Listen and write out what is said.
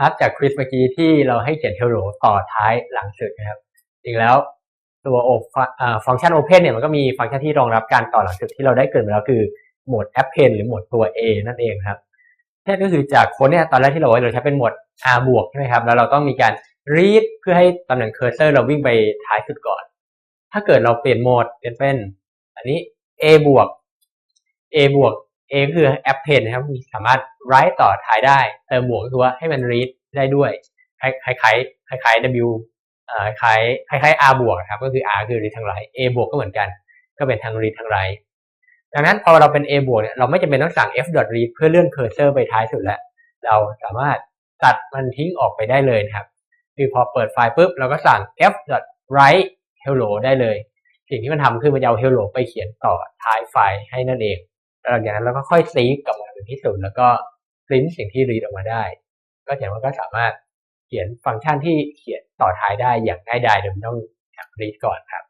ครับจากควิสเมื่อกี้ที่เราให้เขียน hello ต่อท้ายหลังสุดนะครับจริงแล้วตัว o- อ่าฟังก์ชัน open เนี่ยมันก็มีฟังก์ชันที่รองรับการต่อหลังสุดที่เราได้เกิดมาแล้วคือโหมด append หรือโหมดตัว a นั่นเองครับนั่นก็คือจากโค้ดเนี่ยตอนแรกที่เราบอกว่าเราใช้เป็นโหมด r บวกใช่ไหมครับแล้วเราต้องมีการ read เพื่อให้ตำแหน่ง cursor เราวิ่งไปท้ายสุดก่อน ถ้าเกิดเราเปลี่ยนโหมดเป็นเป็นอันนี้ a บวก a บวก a ก็คือ append นะครับมีสามารถ write ต่อท้ายได้ เติมบวกก็คือว่าให้มัน read ได้ด้วยคล้ายคล้ายคล้ายคล้ายๆ w เอ่อคล้ายคล้ายคล้ายๆ r บวกครับก็คือ r คือ read ทาง right a บวกก็เหมือนกัน ก็เป็นทาง read ทางไรดังนั้นพอเราเป็น a บวกเนี่ยเราไม่จำเป็นต้องสั่ง f read เพื่อเลื่อน cursor ไปท้ายสุดแล้ว เราสามารถตัดมันทิ้งออกไปได้เลยครับ คือพอเปิดไฟล์ปุ๊บเราก็สั่ง f write hello ได้เลย สิ่งที่มันทำคือมันจะเอา hello ไปเขียนต่อท้ายไฟล์ให้นั่นเอง หลังจากนั้นเราก็ค่อยซีกลับมาเป็นที่สุดแล้วก็ปริ้นสิ่งที่รีดออกมาได้ ก็อย่างว่าก็สามารถเขียนฟังก์ชันที่เขียนต่อท้ายได้อย่างง่ายดายโดยไม่ต้องรีดก่อนครับ